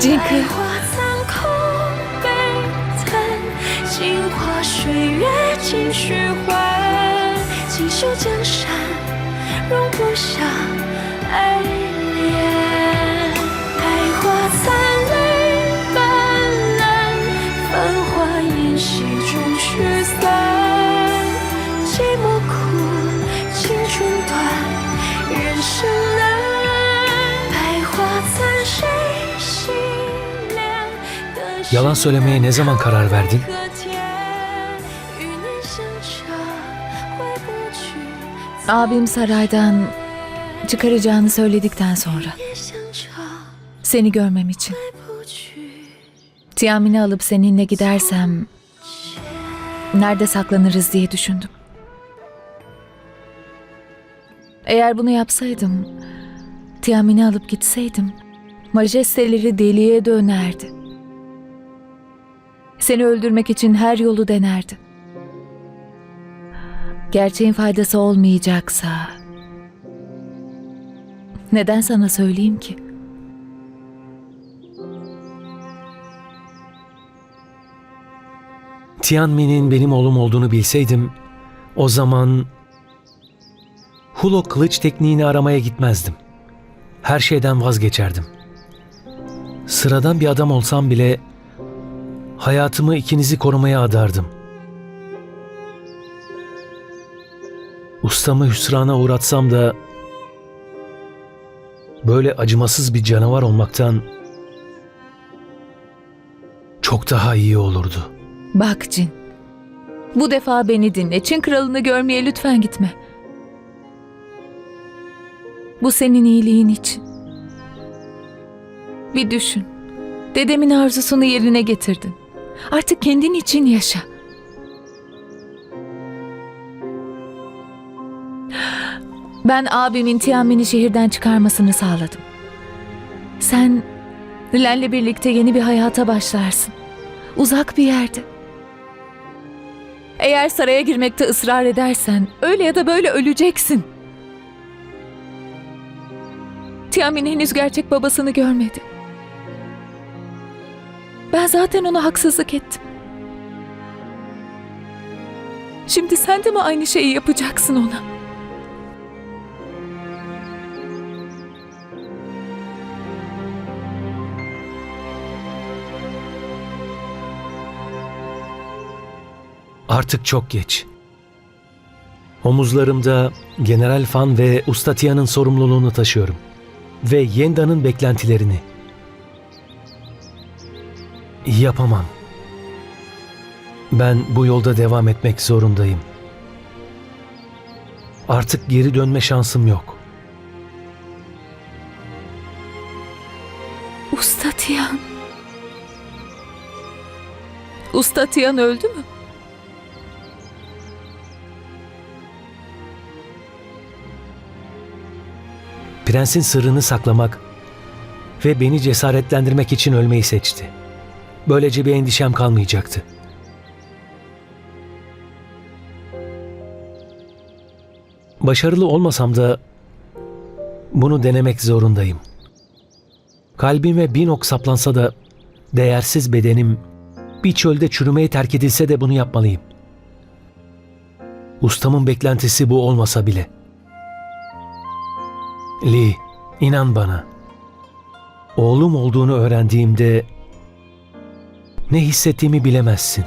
白花残，空悲叹；镜花水月，几虚幻。锦绣江山，容不下爱恋。Yalan söylemeye ne zaman karar verdin? Abim saraydan çıkaracağını söyledikten sonra. Seni görmem için. Tiyamin'i alıp seninle gidersem nerede saklanırız diye düşündüm. Eğer bunu yapsaydım, Tiyamin'i alıp gitseydim, majesteleri deliye dönerdi. Seni öldürmek için her yolu denerdi. Gerçeğin faydası olmayacaksa neden sana söyleyeyim ki? Tianmi'nin benim oğlum olduğunu bilseydim, o zaman Hulo kılıç tekniğini aramaya gitmezdim. Her şeyden vazgeçerdim. Sıradan bir adam olsam bile hayatımı ikinizi korumaya adardım. Ustamı hüsrana uğratsam da böyle acımasız bir canavar olmaktan çok daha iyi olurdu.'' Bak Cin. Bu defa beni dinle. Çin kralını görmeye lütfen gitme. Bu senin iyiliğin için. Bir düşün. Dedemin arzusunu yerine getirdin. Artık kendin için yaşa. Ben abimin Tianmin'i şehirden çıkarmasını sağladım. Sen Len'le birlikte yeni bir hayata başlarsın. Uzak bir yerde. Eğer saraya girmekte ısrar edersen öyle ya da böyle öleceksin. Tiamin henüz gerçek babasını görmedi. Ben zaten ona haksızlık ettim. Şimdi sen de mi aynı şeyi yapacaksın ona? Artık çok geç. Omuzlarımda General Fan ve Usta Tia'nın sorumluluğunu taşıyorum. Ve Yenda'nın beklentilerini. Yapamam. Ben bu yolda devam etmek zorundayım. Artık geri dönme şansım yok. Usta Tian. Usta Tian öldü mü? Prensin sırrını saklamak ve beni cesaretlendirmek için ölmeyi seçti. Böylece bir endişem kalmayacaktı. Başarılı olmasam da bunu denemek zorundayım. Kalbime bir nok saplansa da değersiz bedenim bir çölde çürümeye terk edilse de bunu yapmalıyım. Ustamın beklentisi bu olmasa bile. Lee, inan bana. Oğlum olduğunu öğrendiğimde ne hissettiğimi bilemezsin.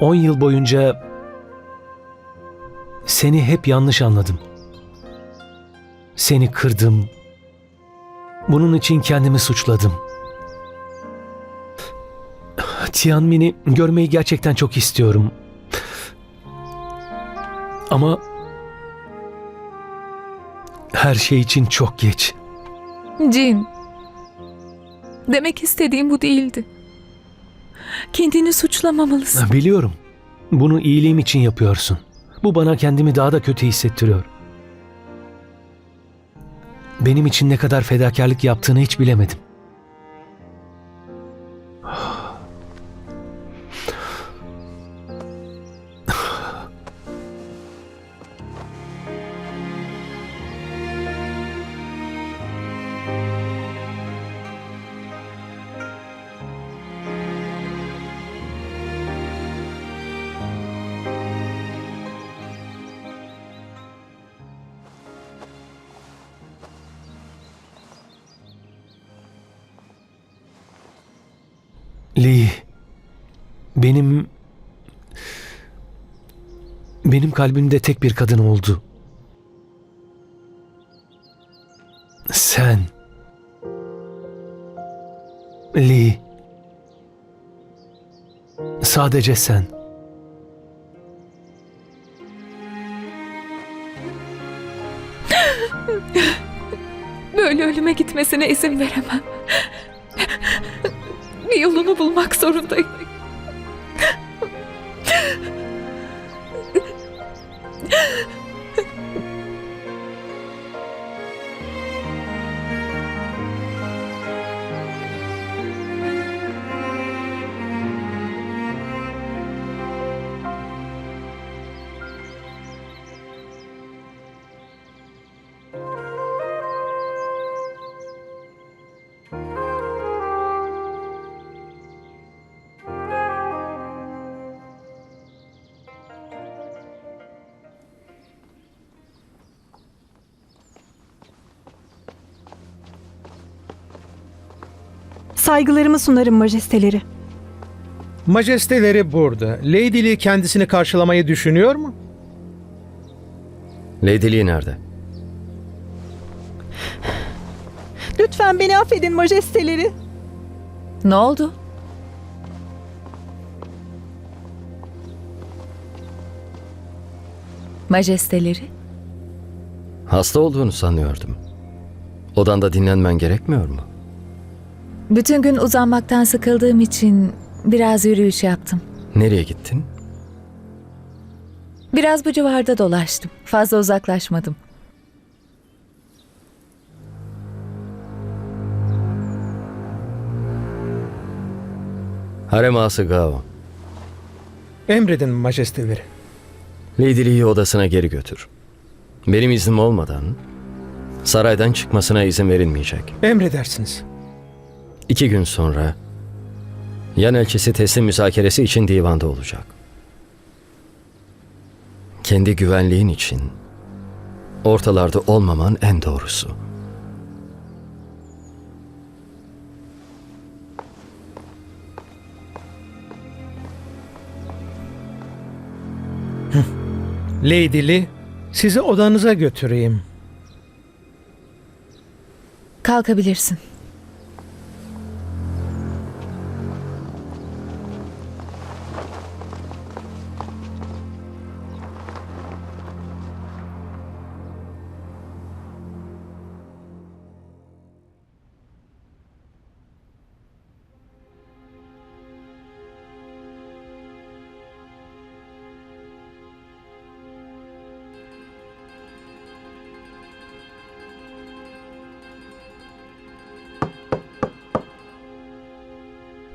On yıl boyunca seni hep yanlış anladım. Seni kırdım. Bunun için kendimi suçladım. Tianmin'i görmeyi gerçekten çok istiyorum. Ama her şey için çok geç. Cin. Demek istediğim bu değildi. Kendini suçlamamalısın. Biliyorum. Bunu iyiliğim için yapıyorsun. Bu bana kendimi daha da kötü hissettiriyor. Benim için ne kadar fedakarlık yaptığını hiç bilemedim. Benim benim kalbimde tek bir kadın oldu. Sen. Lee. Sadece sen. Böyle ölüme gitmesine izin veremem. Yolunu bulmak zorundayım. Saygılarımı sunarım majesteleri. Majesteleri burada. Lady Lee kendisini karşılamayı düşünüyor mu? Lady Lee nerede? Lütfen beni affedin majesteleri. Ne oldu? Majesteleri, Hasta olduğunu sanıyordum. Odanda dinlenmen gerekmiyor mu? Bütün gün uzanmaktan sıkıldığım için biraz yürüyüş yaptım. Nereye gittin? Biraz bu civarda dolaştım. Fazla uzaklaşmadım. Harem ağası Gao. Emredin majesteleri. Lady Lee'yi odasına geri götür. Benim iznim olmadan saraydan çıkmasına izin verilmeyecek. Emredersiniz. İki gün sonra yan elçisi teslim müzakeresi için divanda olacak. Kendi güvenliğin için ortalarda olmaman en doğrusu. Lady Lee, sizi odanıza götüreyim. Kalkabilirsin.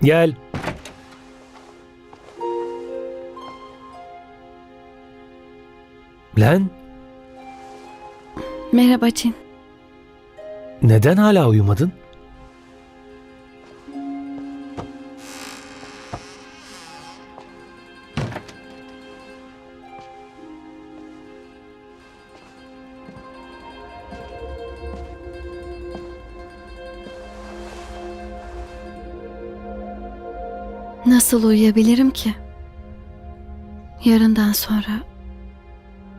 Gel. Len, Merhaba Cin. neden hala uyumadın? Nasıl uyuyabilirim ki? Yarından sonra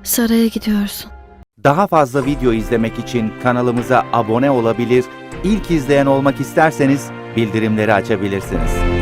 saraya gidiyorsun. Daha fazla video izlemek için kanalımıza abone olabilir, ilk izleyen olmak isterseniz bildirimleri açabilirsiniz.